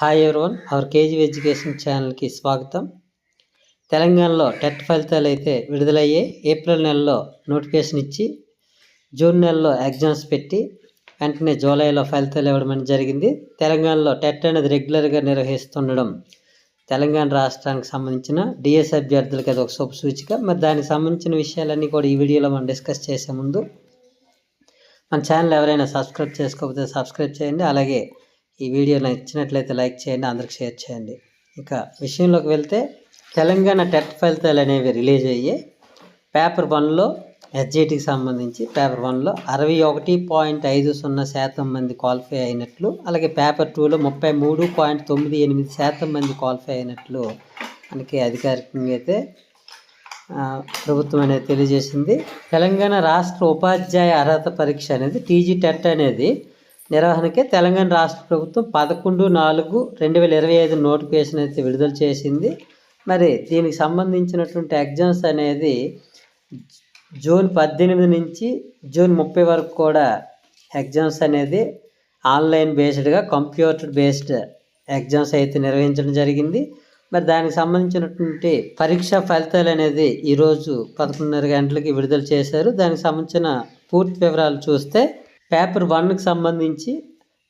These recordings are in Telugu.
Hi everyone our KG education ఛానల్కి స్వాగతం. తెలంగాణలో టెట్ ఫలితాలు అయితే విడుదలయ్యాయి ఏప్రిల్ నెలలో నోటిఫికేషన్ ఇచ్చి జూన్ నెలలో ఎగ్జామ్స్ పెట్టి వెంటనే జూలైలో ఫలితాలు ఇవ్వడం అనేది జరిగింది. తెలంగాణలో టెట్ అనేది రెగ్యులర్గా నిర్వహిస్తుండడం తెలంగాణ రాష్ట్రానికి సంబంధించిన డిఎస్ అభ్యర్థులకి అది ఒక శుభ సూచిక. మరి దానికి సంబంధించిన విషయాలన్నీ కూడా ఈ వీడియోలో మనం డిస్కస్ చేసే ముందు మన ఛానల్ ఎవరైనా సబ్స్క్రైబ్ చేసుకోకపోతే సబ్స్క్రైబ్ చేయండి. అలాగే ఈ వీడియో నచ్చినట్లయితే లైక్ చేయండి అందరికి షేర్ చేయండి. ఇక విషయంలోకి వెళ్తే తెలంగాణ టెట్ ఫలితాలు అనేవి రిలీజ్ అయ్యి పేపర్ వన్లో ఎస్జిటికి సంబంధించి పేపర్ వన్లో అరవై ఒకటి పాయింట్ ఐదు సున్నా శాతం మంది క్వాలిఫై అయినట్లు అలాగే పేపర్ టూలో ముప్పై మూడు పాయింట్ తొమ్మిది ఎనిమిది శాతం మంది క్వాలిఫై అయినట్లు మనకి అధికారికంగా అయితే ప్రభుత్వం అనేది తెలియజేసింది. తెలంగాణ రాష్ట్ర ఉపాధ్యాయ అర్హత పరీక్ష అనేది టీజీ టెట్ అనేది నిర్వహణకే తెలంగాణ రాష్ట్ర ప్రభుత్వం పదకొండు నాలుగు రెండు వేల ఇరవై ఐదు నోటిఫికేషన్ అయితే విడుదల చేసింది. మరి దీనికి సంబంధించినటువంటి ఎగ్జామ్స్ అనేది జూన్ పద్దెనిమిది నుంచి జూన్ ముప్పై వరకు కూడా ఎగ్జామ్స్ అనేది ఆన్లైన్ బేస్డ్గా కంప్యూటర్ బేస్డ్ ఎగ్జామ్స్ అయితే నిర్వహించడం జరిగింది. మరి దానికి సంబంధించినటువంటి పరీక్ష ఫలితాలు అనేది ఈరోజు పదకొండున్నర గంటలకి విడుదల చేశారు. దానికి సంబంధించిన పూర్తి వివరాలు చూస్తే పేపర్ వన్కి సంబంధించి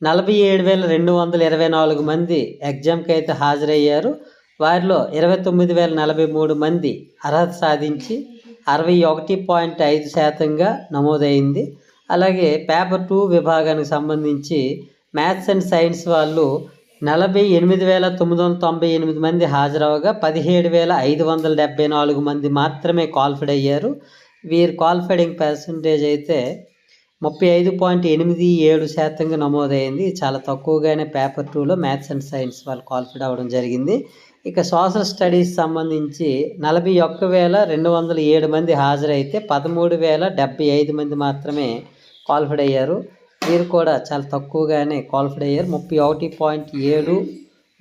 నలభై ఏడు వేల రెండు వందల ఇరవై నాలుగు మంది ఎగ్జామ్కి అయితే హాజరయ్యారు. వారిలో ఇరవై తొమ్మిది వేల నలభై మూడు మంది అర్హత సాధించి అరవై ఒకటి పాయింట్ ఐదు శాతంగా నమోదైంది. అలాగే పేపర్ టూ విభాగానికి సంబంధించి మ్యాథ్స్ అండ్ సైన్స్ వాళ్ళు నలభై ఎనిమిది వేల తొమ్మిది వందల తొంభై ఎనిమిది మంది హాజరవగా పదిహేడు వేల ఐదు వందల డెబ్బై నాలుగు మంది మాత్రమే క్వాలిఫైడ్ అయ్యారు. వీరి క్వాలిఫైడింగ్ పర్సంటేజ్ అయితే ముప్పై ఐదు పాయింట్ ఎనిమిది ఏడు శాతంగా నమోదైంది. చాలా తక్కువగానే పేపర్ టూలో మ్యాథ్స్ అండ్ సైన్స్ వాళ్ళు క్వాలిఫైడ్ అవ్వడం జరిగింది. ఇక సోషల్ స్టడీస్ సంబంధించి నలభై ఒక్క వేల రెండు వందల ఏడు మంది హాజరైతే పదమూడు వేల డెబ్బై ఐదు మంది మాత్రమే క్వాలిఫైడ్ అయ్యారు. వీరు కూడా చాలా తక్కువగానే క్వాలిఫైడ్ అయ్యారు. ముప్పై ఒకటి పాయింట్ ఏడు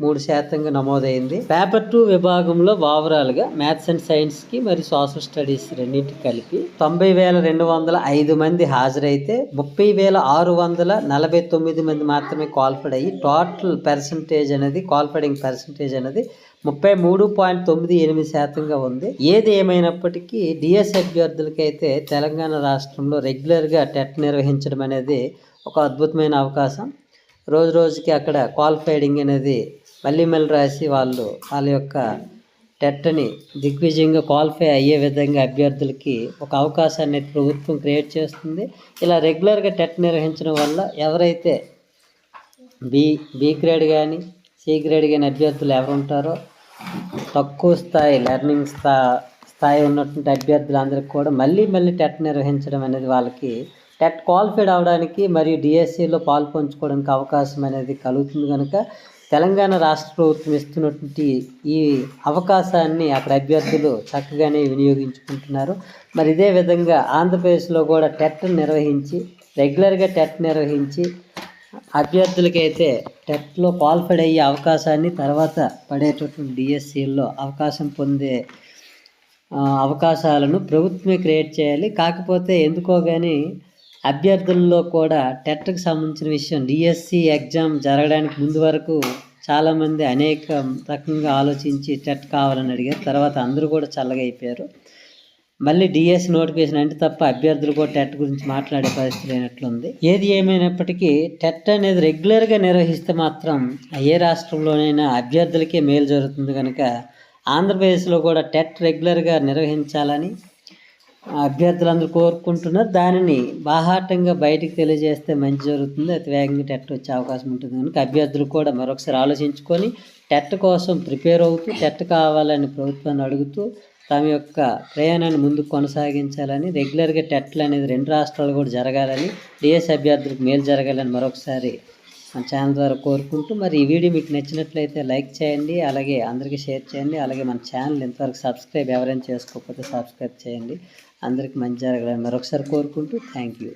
మూడు శాతంగా నమోదైంది. పేపర్ టూ విభాగంలో ఓవరాల్గా మ్యాథ్స్ అండ్ సైన్స్కి మరి సోషల్ స్టడీస్ రెండింటికి కలిపి తొంభై వేల రెండు వందల ఐదు మంది హాజరైతే ముప్పై వేల ఆరు వందల నలభై తొమ్మిది మంది మాత్రమే క్వాలిఫైడ్ అయ్యి టోటల్ పర్సంటేజ్ అనేది క్వాలిఫైడింగ్ పర్సంటేజ్ అనేది ముప్పై మూడు పాయింట్ తొమ్మిది ఎనిమిది శాతంగా ఉంది. ఏది ఏమైనప్పటికీ డిఎస్ అభ్యర్థులకైతే తెలంగాణ రాష్ట్రంలో రెగ్యులర్గా టెట్ నిర్వహించడం అనేది ఒక అద్భుతమైన అవకాశం. రోజు రోజుకి అక్కడ క్వాలిఫైడింగ్ అనేది మళ్ళీ మళ్ళీ రాసి వాళ్ళు వాళ్ళ యొక్క టెట్ని దిగ్విజయంగా క్వాలిఫై అయ్యే విధంగా అభ్యర్థులకి ఒక అవకాశాన్ని ప్రభుత్వం క్రియేట్ చేస్తుంది. ఇలా రెగ్యులర్గా టెట్ నిర్వహించడం వల్ల ఎవరైతే బి బి గ్రేడ్ కానీ సి గ్రేడ్ కానీ అభ్యర్థులు ఎవరు ఉంటారో తక్కువ స్థాయి లెర్నింగ్ స్థా స్థాయి ఉన్నటువంటి అభ్యర్థులందరికీ కూడా మళ్ళీ మళ్ళీ టెట్ నిర్వహించడం అనేది వాళ్ళకి టెట్ క్వాలిఫైడ్ అవడానికి మరియు డిఎస్సిలో పాల్పంచుకోవడానికి అవకాశం అనేది కలుగుతుంది కనుక తెలంగాణ రాష్ట్ర ప్రభుత్వం ఇస్తున్నటువంటి ఈ అవకాశాన్ని అక్కడ అభ్యర్థులు చక్కగానే వినియోగించుకుంటున్నారు. మరి ఇదే విధంగా ఆంధ్రప్రదేశ్లో కూడా టెట్ నిర్వహించి రెగ్యులర్గా టెట్ నిర్వహించి అభ్యర్థులకైతే టెట్లో క్వాలిఫైడ్ అయ్యే అవకాశాన్ని తర్వాత పడేటటువంటి డిఎస్సిల్లో అవకాశం పొందే అవకాశాలను ప్రభుత్వమే క్రియేట్ చేయాలి. కాకపోతే ఎందుకో కానీ అభ్యర్థుల్లో కూడా టెట్కి సంబంధించిన విషయం డిఎస్సి ఎగ్జామ్ జరగడానికి ముందు వరకు చాలామంది అనేక రకంగా ఆలోచించి టెట్ కావాలని అడిగారు. తర్వాత అందరూ కూడా చల్లగా అయిపోయారు. మళ్ళీ డిఎస్ నోటిఫికేషన్ అంటే తప్ప అభ్యర్థులు కూడా టెట్ గురించి మాట్లాడే పరిస్థితి లేనట్లుంది. ఏది ఏమైనప్పటికీ టెట్ అనేది రెగ్యులర్గా నిర్వహిస్తే మాత్రం ఏ రాష్ట్రంలోనైనా అభ్యర్థులకే మేలు జరుగుతుంది కనుక ఆంధ్రప్రదేశ్లో కూడా టెట్ రెగ్యులర్గా నిర్వహించాలని అభ్యర్థులందరూ కోరుకుంటున్నారు. దానిని బాహాటంగా బయటికి తెలియజేస్తే మంచి జరుగుతుంది. అతి వేగంగా టెట్ వచ్చే అవకాశం ఉంటుంది. కనుక అభ్యర్థులు కూడా మరొకసారి ఆలోచించుకొని టెట్ కోసం ప్రిపేర్ అవుతూ టెట్ కావాలని ప్రభుత్వాన్ని అడుగుతూ తమ యొక్క ప్రయాణాన్ని ముందుకు కొనసాగించాలని రెగ్యులర్గా టెట్లు అనేది రెండు రాష్ట్రాలు కూడా జరగాలని డిఎస్ అభ్యర్థులకు మేలు జరగాలని మరొకసారి మన ఛానల్ ద్వారా కోరుకుంటూ మరి ఈ వీడియో మీకు నచ్చినట్లయితే లైక్ చేయండి అలాగే అందరికీ షేర్ చేయండి అలాగే మన ఛానల్ ఇంతవరకు సబ్స్క్రైబ్ ఎవరైనా చేసుకోకపోతే సబ్స్క్రైబ్ చేయండి. అందరికీ మంచి జరగాలని మరొకసారి కోరుకుంటూ థ్యాంక్ యూ.